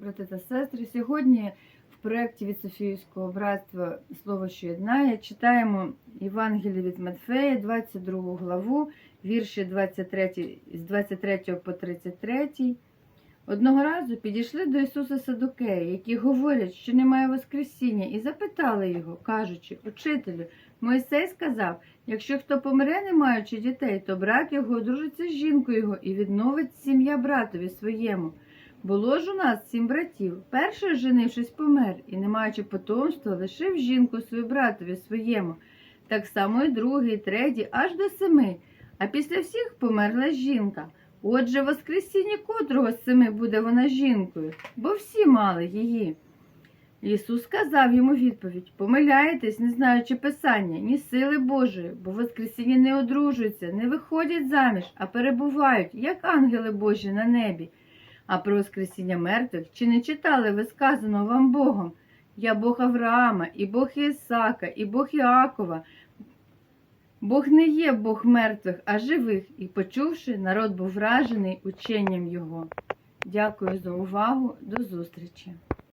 Брати та сестри, сьогодні в проєкті від Софійського братства Слово, що єднає, читаємо Євангеліє від Матфея, 22 главу, вірші 23, з 23 по 33. Одного разу підійшли до Ісуса Садукеї, які говорять, що немає Воскресіння, і запитали його, кажучи, Учителю, Мойсей сказав, якщо хто помре, не маючи дітей, то брат його одружиться з жінкою його і відновить сім'я братові своєму. Було ж у нас сім братів. Перший, женившись, помер, і, не маючи потомства, лишив жінку свою братові своєму. Так само і другий, третій, аж до семи. А після всіх померла жінка. Отже, воскресіння котрого з семи буде вона жінкою, бо всі мали її. Ісус сказав йому відповідь: Помиляєтесь, не знаючи Писання, ні сили Божої, бо воскресіння не одружуються, не виходять заміж, а перебувають, як ангели Божі на небі. А про воскресіння мертвих чи не читали ви сказаного вам Богом? Я Бог Авраама, і Бог Ісака, і Бог Іакова. Бог не є Бог мертвих, а живих, і почувши, народ був вражений ученням Його. Дякую за увагу. До зустрічі!